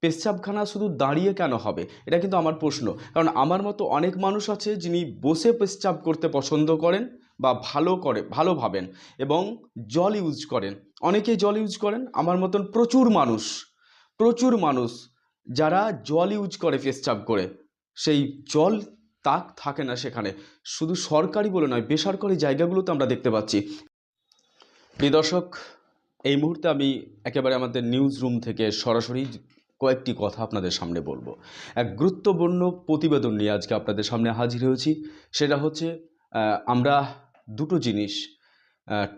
পেশাবখানা শুধু দাঁড়িয়ে কেন হবে? এটা কিন্তু আমার প্রশ্ন। কারণ আমার মতো অনেক মানুষ আছে যিনি বসে পেশাব করতে পছন্দ করেন বা ভালো করে, ভালো ভাবেন এবং জল ইউজ করেন। অনেকেই জল ইউজ করেন, আমার মতন প্রচুর মানুষ প্রচুর মানুষ যারা জল ইউজ করে পেশাব করে। সেই জল তাক থাকে না সেখানে। শুধু সরকারি বলে নয়, বেসরকারি জায়গাগুলোতে আমরা দেখতে পাচ্ছি। প্রিয় দর্শক, এই মুহূর্তে আমি একেবারে আমাদের নিউজ রুম থেকে সরাসরি কয়েকটি কথা আপনাদের সামনে বলব। এক গুরুত্বপূর্ণ প্রতিবেদন নিয়ে আজকে আপনাদের সামনে হাজির হয়েছি। সেটা হচ্ছে আমরা দুটো জিনিস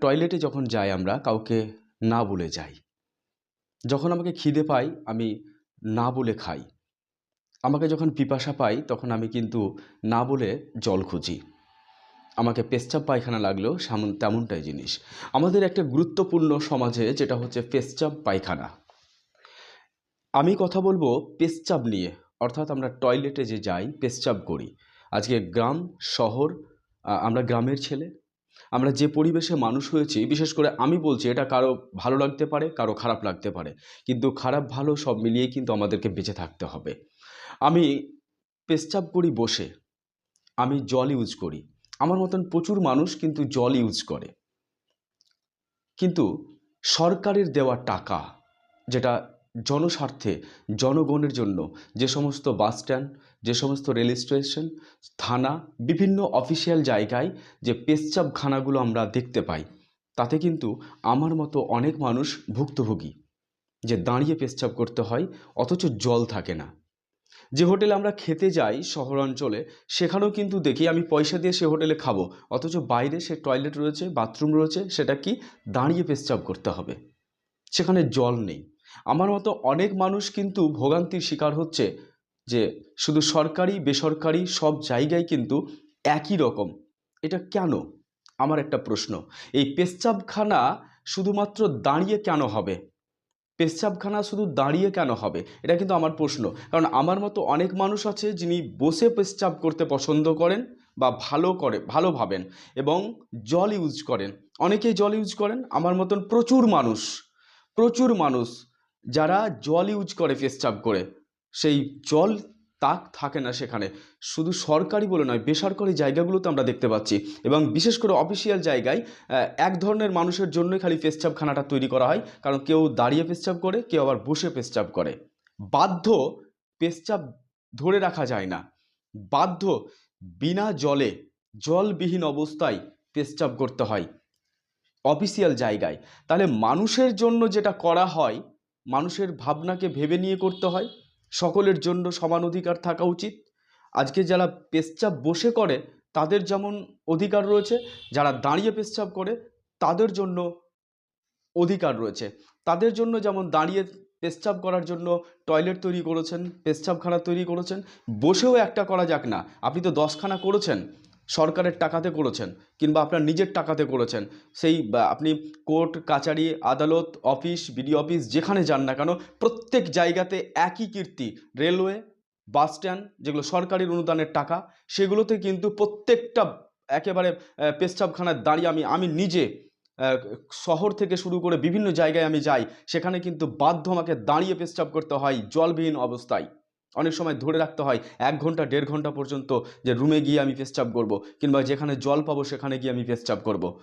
টয়লেটে যখন যাই আমরা, কাউকে না বলে যাই। যখন আমাকে খিদে পাই আমি না বলে খাই। আমাকে যখন পিপাসা পাই, তখন আমি কিন্তু না বলে জল খুঁজি। আমাকে পেচ্ছাপ পায়খানা লাগলেও তেমনটাই জিনিস। আমাদের একটা গুরুত্বপূর্ণ সমাজে যেটা হচ্ছে পেচ্ছাপ পায়খানা। আমি কথা বলব পেচ্ছাপ নিয়ে, অর্থাৎ আমরা টয়লেটে যে যাই পেচ্ছাপ করি। আজকে গ্রাম, শহর আমরা গ্রামের ছেলে। আমরা যে পরিবেশে মানুষ হয়েছি, বিশেষ করে আমি বলছি, এটা কারও ভালো লাগতে পারে, কারও খারাপ লাগতে পারে। কিন্তু খারাপ, ভালো সব মিলিয়েই কিন্তু আমাদেরকে বেঁচে থাকতে হবে। আমি পেচ্ছাপ করি বসে, আমি জল ইউজ করি। আমার মতন প্রচুর মানুষ কিন্তু জল ইউজ করে। কিন্তু সরকারের দেওয়া টাকা, যেটা জনস্বার্থে, জনগণের জন্য যে সমস্ত বাস স্ট্যান্ড, যে সমস্ত রেল স্টেশন, থানা, বিভিন্ন অফিসিয়াল জায়গায় যে পেচ্ছাপখানাগুলো আমরা দেখতে পাই, তাতে কিন্তু আমার মতো অনেক মানুষ ভুক্তভোগী, যে দাঁড়িয়ে পেচ্ছাপ করতে হয়, অথচ জল থাকে না। যে হোটেলে আমরা খেতে যাই শহরাঞ্চলে, সেখানেও কিন্তু দেখি আমি পয়সা দিয়ে সে হোটেলে খাব, অথচ বাইরে সে টয়লেট রয়েছে, বাথরুম রয়েছে, সেটা কি দাঁড়িয়ে পেচ্ছাপ করতে হবে। সেখানে জল নেই। আমার মতো অনেক মানুষ কিন্তু ভোগান্তির শিকার হচ্ছে যে শুধু সরকারি, বেসরকারি সব জায়গায় কিন্তু একই রকম। এটা কেন? আমার একটা প্রশ্ন। এই পেচ্ছাবখানা শুধুমাত্র দাঁড়িয়ে কেন হবে? পেচ্ছাবখানা শুধু দাঁড়িয়ে কেন হবে? এটা কিন্তু আমার প্রশ্ন। কারণ আমার মতো অনেক মানুষ আছে যিনি বসে পেচ্ছাব করতে পছন্দ করেন বা ভালো করে, ভালো ভাবেন এবং জল ইউজ করেন। অনেকেই জল ইউজ করেন। আমার মতন প্রচুর মানুষ প্রচুর মানুষ যারা জল ইউজ করে পেচ্ছাব করে, সেই জল তাক থাকে না সেখানে। শুধু সরকারি বলে নয়, বেসরকারি জায়গাগুলোতে আমরা দেখতে পাচ্ছি। এবং বিশেষ করে অফিসিয়াল জায়গায় এক ধরনের মানুষের জন্যই খালি পেচ্ছাবখানাটা তৈরি করা হয়। কারণ কেউ দাঁড়িয়ে পেচ্ছাব করে, কেউ আবার বসে পেচ্ছাব করে। বাধ্য পেচ্ছাব ধরে রাখা যায় না। বাধ্য বিনা জলে, জলবিহীন অবস্থায় পেচ্ছাব করতে হয়। অফিসিয়াল জায়গায়। তাহলে মানুষের জন্য যেটা করা হয় মানুষের ভাবনাকে ভেবে নিয়ে করতে হয়। সকলের জন্য সমান অধিকার থাকা উচিত। আজকে যারা পেশচাপ বসে করে, তাদের যেমন অধিকার রয়েছে, যারা দাঁড়িয়ে পেচ্ছাব করে, তাদের জন্য অধিকার রয়েছে। তাদের জন্য যেমন দাঁড়িয়ে পেচ্ছাব করার জন্য টয়লেট তৈরি করেছেন পেচ্ছাবখানা তৈরি করেছেন, বসেও একটা করা যাক না। আপনি তো দশখানা করেছেন। সরকারের টাকাতে করেছেন কিংবা আপনার নিজের টাকাতে করেছেন। সেই আপনি কোর্ট কাচারি আদালত অফিস বিডি অফিস যেখানে যান না কেন প্রত্যেক জায়গাতে একই কীর্তি রেলওয়ে বাস স্ট্যান্ড যেগুলো সরকারি অনুদানের টাকা সেগুলোতে কিন্তু প্রত্যেকটা একেবারে আহ, দাঁড়িয়ে আমি আমি নিজে শহর থেকে শুরু করে বিভিন্ন জায়গায় আমি যাই সেখানে কিন্তু বাধ্য আমাকে দাঁড়িয়ে পেচ্ছাব করতে হয় জলবিহীন অবস্থায়। অনেক সময় ধরে রাখতে হয়, এক ঘণ্টা, দেড় ঘণ্টা পর্যন্ত যে রুমে গিয়ে আমি পেচ্ছাব করব, কিংবা যেখানে জল পাবো সেখানে গিয়ে আমি পেচ্ছাব করব।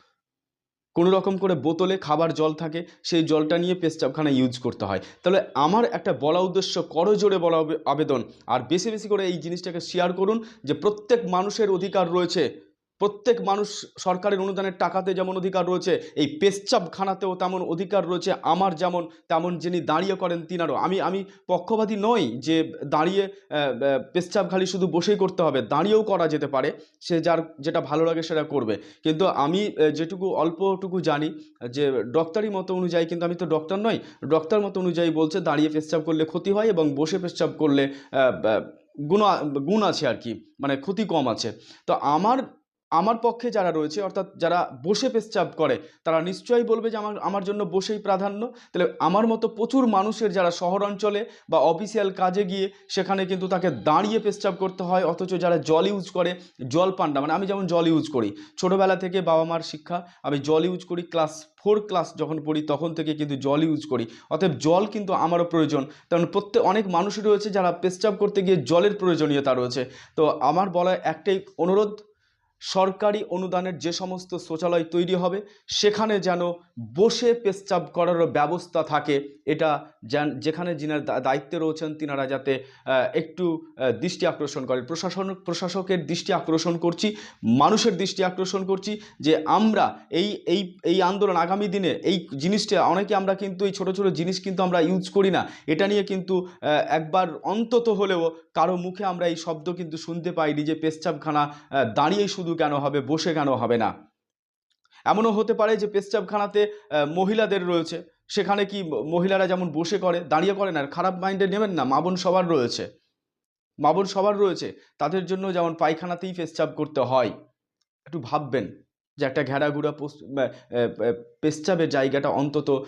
কোনো রকম করে বোতলে খাবার জল থাকে, সেই জলটা নিয়ে পেচ্ছাবখানা ইউজ করতে হয়। তাহলে আমার একটা বলা উদ্দেশ্য, করো জোরে বলা আবেদন। আর বেশি বেশি করে এই জিনিসটাকে শেয়ার করুন যে প্রত্যেক মানুষের অধিকার রয়েছে। প্রত্যেক মানুষ সরকারের অনুদানের টাকাতে যেমন অধিকার রয়েছে এই পেচ্ছাবখানাতেও তেমন অধিকার রয়েছে আমার যেমন তেমন যিনি দাঁড়িয়ে করেন তিনারও। আমি আমি পক্ষপাতী নই যে দাঁড়িয়ে আহ, খালি শুধু বসেই করতে হবে দাঁড়িয়েও করা যেতে পারে সে যার যেটা ভালো লাগে সেটা করবে। কিন্তু আমি যেটুকু অল্পটুকু জানি যে ডক্টরি মতো অনুযায়ী কিন্তু আমি তো ডক্টর নই ডক্টর মতো অনুযায়ী বলছে দাঁড়িয়ে পেশচাপ করলে ক্ষতি হয় এবং বসে পেচ্ছাব করলে গুণ গুণ আছে আর কি মানে ক্ষতি কম আছে। তো আমার আমার পক্ষে যারা রয়েছে, অর্থাৎ যারা বসে পেচ্চাপ করে, তারা নিশ্চয়ই বলবে যে আমার আমার জন্য বসেই প্রাধান্য। তাহলে আমার মতো প্রচুর মানুষের যারা শহর অঞ্চলে বা অফিসিয়াল কাজে গিয়ে সেখানে কিন্তু তাকে দাঁড়িয়ে পেচ্চাপ করতে হয়, অথচ যারা জল ইউজ করে, জল পান না। মানে আমি যেমন জল ইউজ করি, ছোটোবেলা থেকে বাবা মার শিক্ষা, আমি জল ইউজ করি ক্লাস ফোর ক্লাস যখন পড়ি, তখন থেকে কিন্তু জল ইউজ করি। অতএব জল কিন্তু আমারও প্রয়োজন। কারণ প্রত্যেক, অনেক মানুষই রয়েছে যারা পেচ্চাপ করতে গিয়ে জলের প্রয়োজনীয়তা রয়েছে। তো আমার বলা একটাই অনুরোধ সরকারি অনুদানের যে সমস্ত শৌচালয় তৈরি হবে সেখানে যেন বসে পেচ্চাপ করারও ব্যবস্থা থাকে এটা যেখানে যিনার দায়িত্বে রয়েছেন তিনারা যাতে একটু দৃষ্টি আকর্ষণ করেন। প্রশাসন প্রশাসকের দৃষ্টি আকর্ষণ করছি মানুষের দৃষ্টি আকর্ষণ করছি যে আমরা এই এই এই আন্দোলন আগামী দিনে এই জিনিসটা অনেকে আমরা কিন্তু এই ছোট ছোট জিনিস কিন্তু আমরা ইউজ করি না। এটা নিয়ে কিন্তু একবার অন্তত হলেও কারও মুখে আমরা এই শব্দ কিন্তু শুনতে পাইনি যে পেচ্চাপখানা আহ, দাঁড়িয়ে শুধু কেন হবে, বসে কেন হবে না? এমনও হতে পারে যে পেস্টাবখানাতে মহিলাদের রয়েছে। সেখানে কি মহিলারা যেমন বসে করে, দাঁড়িয়ে করে না আর খারাপ মাইন্ডে নেবেন না, মাবন সবার রয়েছে। মাবন সবার রয়েছে, তাদের জন্য যেমন পায়খানাতেই পেস্টাব করতে হয়। একটু ভাববেন। যে একটা ঘেরাঘুরা পোস- আহ, আহ, জায়গাটা অন্তত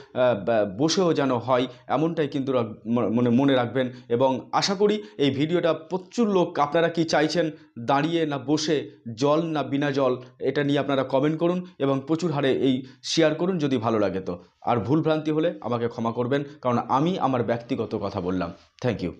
বসেও যেন হয় এমনটাই কিন্তু মনে মনে রাখবেন। এবং আশা করি এই ভিডিওটা প্রচুর লোক আপনারা কি চাইছেন দাঁড়িয়ে না বসে জল না বিনা জল এটা নিয়ে আপনারা কমেন্ট করুন এবং প্রচুর হারে এই শেয়ার করুন যদি ভালো লাগে তো। আর ভুলভ্রান্তি হলে আমাকে ক্ষমা করবেন কারণ আমি আমার ব্যক্তিগত কথা বললাম। Thank you